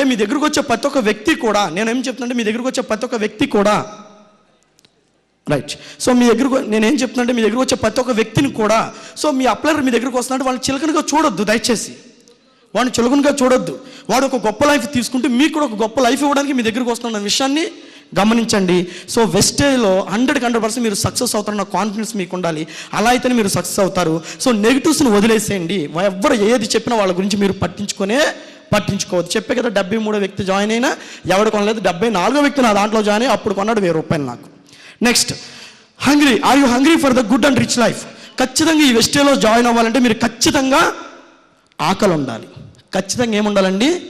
అంటే మీ దగ్గరకు వచ్చే ప్రతి ఒక్క వ్యక్తి కూడా నేనేం చెప్తున్నా మీ దగ్గరకు వచ్చే ప్రతి ఒక్క వ్యక్తి కూడా రైట్ సో మీ దగ్గరకు నేనేం చెప్తున్నా మీ దగ్గరకు వచ్చే ప్రతి ఒక్క వ్యక్తిని కూడా సో మీ అప్లైర్ మీ దగ్గరకు వస్తున్నట్టు వాళ్ళు చిలకనగా చూడొద్దు దయచేసి. వాడిని చులకనగా చూడొద్దు. వాడు ఒక గొప్ప లైఫ్ తీసుకుంటే మీకు కూడా ఒక గొప్ప లైఫ్ ఇవ్వడానికి మీ దగ్గరకు వస్తున్న విషయాన్ని గమనించండి. సో వెస్టేజ్లో హండ్రెడ్కి హండ్రెడ్ పర్సెంట్ మీరు సక్సెస్ అవుతారన్న కాన్ఫిడెన్స్ మీకు ఉండాలి. అలా అయితేనే మీరు సక్సెస్ అవుతారు. సో నెగిటివ్స్ని వదిలేసేయండి. ఎవరు ఏది చెప్పినా వాళ్ళ గురించి మీరు పట్టించుకునే పట్టించుకోవద్దు. చెప్పే కదా డెబ్బై మూడో వ్యక్తి జాయిన్ అయినా ఎవడు కొనలేదు? డెబ్బై నాలుగో వ్యక్తి నా దాంట్లో జాయిన్ అయ్యి అప్పుడు కొన్నాడు వెయ్యి రూపాయలు నాకు. Next hungry are you hungry for the good and rich life ఖచ్చితంగా ఈ వెస్టేలో జాయిన్ అవ్వాలంటే మీరు ఖచ్చితంగా ఆకలి ఉండాలి. ఖచ్చితంగా ఏముండాలండి?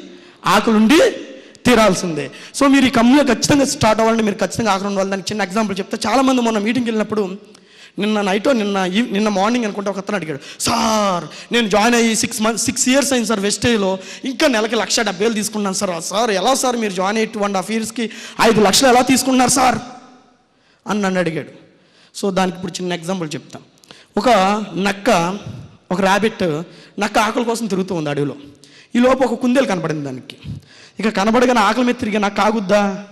ఆకలి ఉండి తీరాల్సిందే. సో మీరు ఈ కంపెనీలో ఖచ్చితంగా స్టార్ట్ అవ్వాలంటే మీరు ఖచ్చితంగా ఆకలి ఉండాలి. దానికి చిన్న ఎగ్జాంపుల్ చెప్తే. చాలామంది మొన్న మీటింగ్కి వెళ్ళినప్పుడు నిన్న నైట్ నిన్న నిన్న మార్నింగ్ అనుకుంటే ఒక అతను అడిగాడు సార్ నేను జాయిన్ అయ్యి సిక్స్ మంత్స్ సిక్స్ ఇయర్స్ అయింది సార్ వెస్టేజ్లో ఇంకా నెలకి లక్ష డెబ్బై వేలు తీసుకున్నాను సార్. సార్ ఎలా సార్ మీరు జాయిన్ అయ్యి టూ అండ్ హాఫ్ ఇయర్స్కి ఐదు లక్షలు ఎలా తీసుకున్నారు సార్? అని నన్ను అడిగాడు. సో దానికి ఇప్పుడు చిన్న ఎగ్జాంపుల్ చెప్తాం. ఒక నక్క ఒక ర్యాబిట్ నక్క ఆకలి కోసం తిరుగుతూ ఉంది అడవిలో. ఈ లోపు ఒక కుందేలు కనపడింది దానికి. ఇక కనబడగానే ఆకలి మీద తిరిగి నాకు ఆగుద్దా?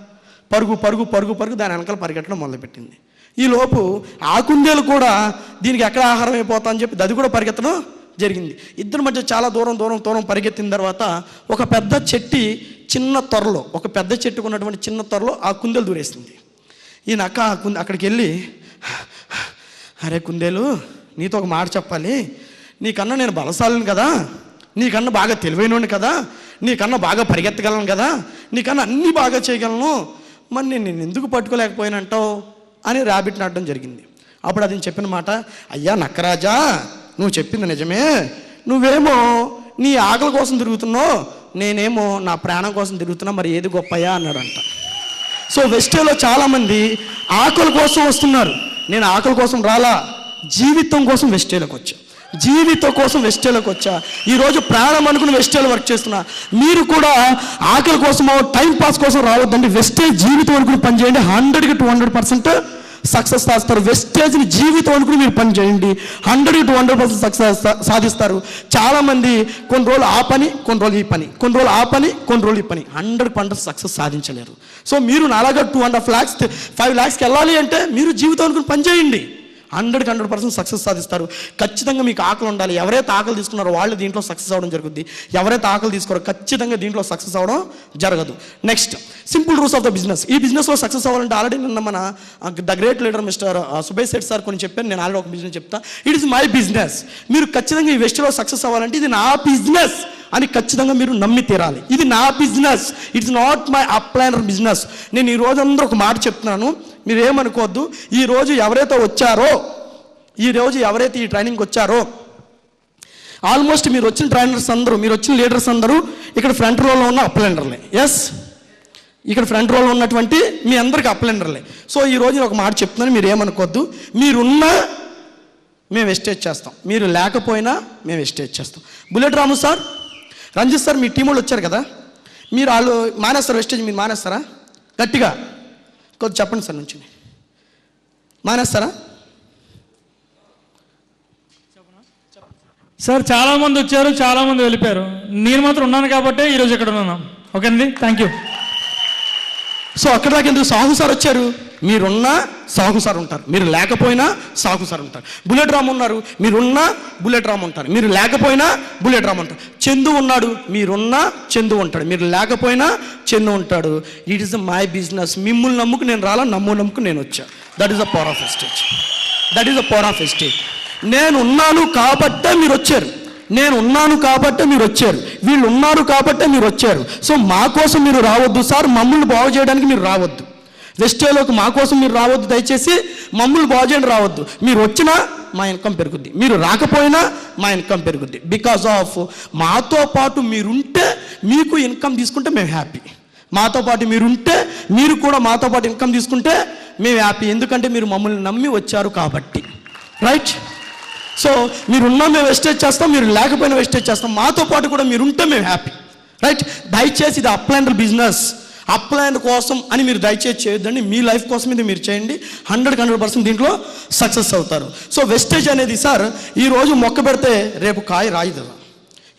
పరుగు పరుగు పరుగు పరుగు దాని వెనకాల పరిగెట్టడం మొదలుపెట్టింది. ఈలోపు ఆ కుందేలు కూడా దీనికి ఎక్కడ ఆహారం అయిపోతా అని చెప్పి అది కూడా పరిగెత్తడం జరిగింది. ఇద్దరి మధ్య చాలా దూరం దూరం దూరం పరిగెత్తిన తర్వాత ఒక పెద్ద చెట్టి చిన్న త్వరలో ఒక పెద్ద చెట్టుకు ఉన్నటువంటి చిన్న త్వరలో ఆ కుందేలు దూరేసింది. ఈ నక్క ఆ కుంద అక్కడికి వెళ్ళి అరే కుందేలు నీతో ఒక మాట చెప్పాలి. నీకన్నా నేను బలశాలిని కదా. నీకన్నా బాగా తెలివైనోడిని కదా. నీకన్నా బాగా పరిగెత్తగలను కదా. నీకన్నా అన్నీ బాగా చేయగలను. మరి నేను ఎందుకు పట్టుకోలేకపోయానంటావు? అని ర్యాబిట్ని అడడం జరిగింది. అప్పుడు అది చెప్పిన మాట అయ్యా నక్కరాజా నువ్వు చెప్పింది నిజమే. నువ్వేమో నీ ఆకలి కోసం తిరుగుతున్నావు నేనేమో నా ప్రాణం కోసం తిరుగుతున్నా మరి ఏది గొప్పయా? అన్నాడంట. సో వెస్టేలో చాలామంది ఆకలి కోసం వస్తున్నారు. నేను ఆకలి కోసం రాలా జీవితం కోసం వెస్టేలకు వచ్చాను జీవితం కోసం వెస్టేలోకి వచ్చా. ఈరోజు ప్రాణం అనుకుని వెస్టేలో వర్క్ చేస్తున్నా. మీరు కూడా ఆకలి కోసమో టైం పాస్ కోసం రావద్దండి. వెస్టేజ్ జీవితం అనుకుని పనిచేయండి హండ్రెడ్కి టూ హండ్రెడ్ పర్సెంట్ సక్సెస్ సాధిస్తారు. వెస్టేజ్ని జీవితం అనుకుని మీరు పని చేయండి. Hundred to hundred percent success సాధిస్తారు. చాలామంది కొన్ని రోజులు ఆ పని కొన్ని రోజులు ఈ పని కొన్ని రోజులు ఆ పని కొన్ని రోజులు ఈ పని. హండ్రెడ్ పర్సెంట్ సక్సెస్ సాధించలేరు. సో మీరు నాలాగా టూ హండ్రెడ్ ల్యాక్స్ ఫైవ్ ల్యాక్స్కి వెళ్ళాలి అంటే మీరు జీవితం అనుకుని పని చేయండి. హండ్రెడ్కి హండ్రెడ్ పర్సెంట్ సక్సెస్ సాధిస్తారు. ఖచ్చితంగా మీకు ఆకలి ఉండాలి. ఎవరైతే ఆకలి తీసుకున్నారో వాళ్ళు దీంట్లో సక్సెస్ అవ్వడం జరుగుద్ది. ఎవరైతే ఆకలి తీసుకోరో ఖచ్చితంగా దీంట్లో సక్సెస్ అవ్వడం జరగదు. Next simple rules of the business ఈ బిజినెస్లో సక్సెస్ అవ్వాలంటే ఆల్రెడీ నిన్న మన the great leader mister Subesh set sir కొన్ని చెప్పాను నేను ఆల్రెడీ ఒక బిజినెస్ చెప్తా. ఇట్ ఇస్ మై బిజినెస్ మీరు ఖచ్చితంగా ఈ వెస్ట్లో సక్సెస్ అవ్వాలంటే ఇది నా బిజినెస్ అని ఖచ్చితంగా మీరు నమ్మి తీరాలి. ఇది నా business it's not my upliner business నేను ఈ రోజు ఒక మాట చెప్తున్నాను. మీరు ఏమనుకోవద్దు ఈ రోజు ఎవరైతే వచ్చారో ఈ రోజు ఎవరైతే ఈ ట్రైనింగ్కి వచ్చారో ఆల్మోస్ట్ మీరు వచ్చిన ట్రైనర్స్ అందరూ మీరు వచ్చిన లీడర్స్ అందరూ ఇక్కడ ఫ్రంట్ రోలో ఉన్న అప్లెండర్లే ఎస్ ఇక్కడ ఫ్రంట్ రోలో ఉన్నటువంటి మీ అందరికి అప్లెండర్లే సో ఈ రోజు నేను ఒక మాట చెప్తున్నాను మీరు ఏమనుకోవద్దు మీరున్నా మేము వెస్టేజ్ చేస్తాం. మీరు లేకపోయినా మేము ఎస్టేజ్ చేస్తాం. Bullet Ramu sir Ranjith sir మీ టీం వాళ్ళు వచ్చారు కదా? మీరు వాళ్ళు మానేస్తారు వెస్టేజ్ మీరు మానేస్తారా? గట్టిగా. కొద్ది చెప్పండి సార్ నుంచి. మానేస్తారా? సార్ చాలా మంది వచ్చారు చాలా మంది వెళ్ళిపోయారు. నేను మాత్రం ఉన్నాను కాబట్టి ఈరోజు ఇక్కడ ఉన్నాను. ఓకేనండి? థ్యాంక్ యూ సో అక్కడ దాకా ఎందుకు సాహు సార్ వచ్చారు? మీరున్నా సాహు సార్ ఉంటారు. మీరు లేకపోయినా సాహు సార్ ఉంటారు. బుల్లెట్ రామ్ ఉన్నారు మీరున్నా బుల్లెట్ రామ్ ఉంటారు. మీరు లేకపోయినా బుల్లెట్ రామ్ ఉంటారు. చందు ఉన్నాడు మీరున్నా చందు ఉంటాడు. మీరు లేకపోయినా చందు ఉంటాడు. ఇట్ ఈస్ మై బిజినెస్ మిమ్మల్ని నమ్ముకు నేను రాలా నమ్ము నమ్ముకు నేను వచ్చా. That is the power of Vestige that is the power of Vestige నేను ఉన్నాను కాబట్టే మీరు వచ్చారు. నేను ఉన్నాను కాబట్టే మీరు వచ్చారు. వీళ్ళు ఉన్నారు కాబట్టే మీరు వచ్చారు. సో మా కోసం మీరు రావద్దు సార్. మమ్మల్ని బాగు చేయడానికి మీరు రావద్దు. వెస్టేలోకి మా కోసం మీరు రావద్దు దయచేసి మమ్మల్ని బాగుచేయండి రావద్దు. మీరు వచ్చినా మా ఇన్కమ్ పెరుగుద్ది. మీరు రాకపోయినా మా ఇన్కమ్ పెరుగుద్ది. బికాస్ ఆఫ్ మాతో పాటు మీరుంటే మీకు ఇన్కమ్ తీసుకుంటే మేము హ్యాపీ. మాతో పాటు మీరుంటే మీరు కూడా మాతో పాటు ఇన్కమ్ తీసుకుంటే మేము హ్యాపీ. ఎందుకంటే మీరు మమ్మల్ని నమ్మి వచ్చారు కాబట్టి. రైట్ సో మీరున్నా మేము వెస్టేజ్ చేస్తాం మీరు లేకపోయినా వెస్టేజ్ చేస్తాం. మాతో పాటు కూడా మీరు ఉంటే మేము హ్యాపీ. రైట్ దయచేసి ఇది అప్లైండర్ బిజినెస్. అప్లైన్ కోసం అని మీరు దయచేసి చేయొద్దండి. మీ లైఫ్ కోసం ఇది మీరు చేయండి. హండ్రెడ్ హండ్రెడ్ పర్సెంట్ దీంట్లో సక్సెస్ అవుతారు. సో వెస్టేజ్ అనేది సార్ ఈరోజు మొక్క పెడితే రేపు కాయ రాయదు.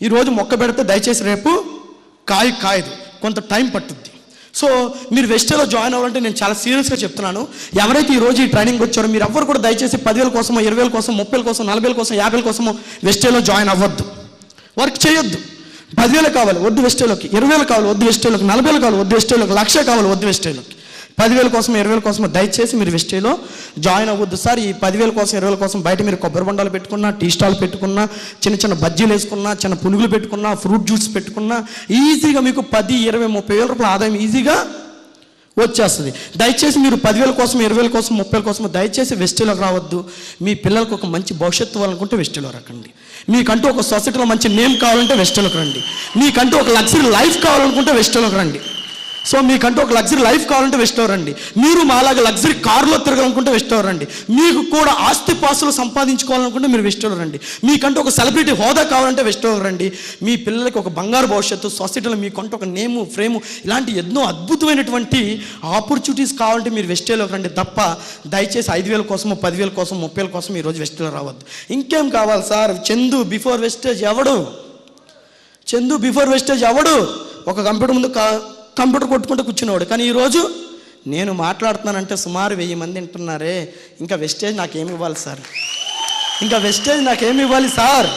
ఈరోజు మొక్క పెడితే దయచేసి రేపు కాయ కాయదు. కొంత టైం పట్టుద్ది. సో మీరు వెస్టేలో జాయిన్ అవ్వాలంటే నేను చాలా సీరియస్గా చెప్తున్నాను. ఎవరైతే ఈ రోజు ఈ ట్రైనింగ్ వచ్చారో మీరు ఎవరు కూడా దయచేసి పదివేల కోసమో ఇరవై వేల కోసం ముప్పై కోసం నలభై వేల కోసం యాభై కోసమో వెస్టేలో జాయిన్ అవ్వద్దు. వర్క్ చేయొద్దు. పదివేలు కావాలి వద్దు వెస్టేలోకి ఇరవై వేలు కావాలి వద్దు వెస్టేలోకి నలభై వేలు కావాలి వద్దు వెస్టేలోకి లక్ష కావాలి వద్దు వెస్టేలోకి. పదివేల కోసం ఇరవై వేల కోసం దయచేసి మీరు వెస్టేలో జాయిన్ అవ్వద్దు. సార్ ఈ పదివేల కోసం ఇరవై వేల కోసం బయట మీరు కొబ్బరి బొండాలు పెట్టుకున్నా టీ స్టాల్ పెట్టుకున్నా చిన్న చిన్న బజ్జీలు వేసుకున్నా చిన్న పునుగులు పెట్టుకున్నా ఫ్రూట్ జ్యూస్ పెట్టుకున్నా ఈజీగా మీకు పది ఇరవై ముప్పై వేల రూపాయల ఆదాయం ఈజీగా వచ్చేస్తుంది. దయచేసి మీరు పదివేల కోసం ఇరవై వేల కోసం ముప్పై వేల కోసం దయచేసి వెస్టీలోకి రావద్దు. మీ పిల్లలకు ఒక మంచి భవిష్యత్తు ఇవ్వాలనుకుంటే వెస్టీలో రకండి. మీకంటూ ఒక సొసైటీలో మంచి నేమ్ కావాలంటే వెస్టీలోకి రండి. మీకంటూ ఒక లగ్జరీ లైఫ్ కావాలనుకుంటే వెస్టీలోకి రండి. సో మీకంటూ ఒక లగ్జరీ లైఫ్ కావాలంటే వెస్టోర్ అండి మీరు మాలాగా లగ్జరీ కారులో తిరగాలనుకుంటే వెస్టోర్ అండి మీకు కూడా ఆస్తి పాస్తులు సంపాదించుకోవాలనుకుంటే మీరు వెస్టోర్ రండి మీకంటూ ఒక సెలబ్రిటీ హోదా కావాలంటే వెస్టోర్ రండి మీ పిల్లలకి ఒక బంగారు భవిష్యత్తు సొసైటీలో మీకంటూ ఒక నేము ఫ్రేము ఇలాంటి ఎన్నో అద్భుతమైనటువంటి ఆపర్చునిటీస్ కావాలంటే మీరు వెస్టేలోకి రండి తప్ప దయచేసి ఐదు వేల కోసం పదివేల కోసం ముప్పై వేల కోసం ఈరోజు వెస్టేలో రావద్దు. ఇంకేం కావాలి సార్? చందు బిఫోర్ వెస్టేజ్ ఎవడు? చందు బిఫోర్ వెస్టేజ్ ఎవడు? ఒక కంప్యూటర్ ముందు కా కంప్యూటర్ కొట్టుకుంటూ కూర్చునేవాడు. కానీ ఈరోజు నేను మాట్లాడుతున్నానంటే సుమారు వెయ్యి మంది వింటున్నారే. ఇంకా వెస్టేజ్ నాకేమి ఇవ్వాలి సార్? ఇంకా వెస్టేజ్ నాకేమి ఇవ్వాలి సార్?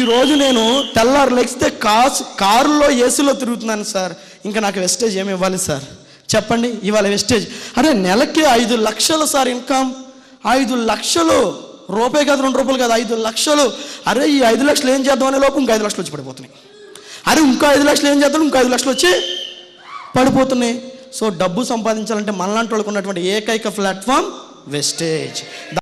ఈరోజు నేను తెల్లారు లెగిస్తే కాసు కారులో ఏసీలో తిరుగుతున్నాను సార్. ఇంకా నాకు వెస్టేజ్ ఏమి ఇవ్వాలి సార్? చెప్పండి ఇవాళ వెస్టేజ్ అరే నెలకి ఐదు లక్షలు సార్ ఇన్కమ్. ఐదు లక్షలు. రూపాయి కాదు రెండు రూపాయలు కాదు ఐదు లక్షలు. అరే ఈ ఐదు లక్షలు ఏం చేద్దాం అనే లోపు ఇంకా ఐదు లక్షలు వచ్చి పడిపోతున్నాయి. అరే ఇంకో ఐదు లక్షలు ఏం చేద్దాం? ఇంకో ఐదు లక్షలు వచ్చి పడిపోతున్నాయి. సో డబ్బు సంపాదించాలంటే మనలాంటి వాళ్ళకు ఉన్నటువంటి ఏకైక ప్లాట్ఫామ్ వెస్టేజ్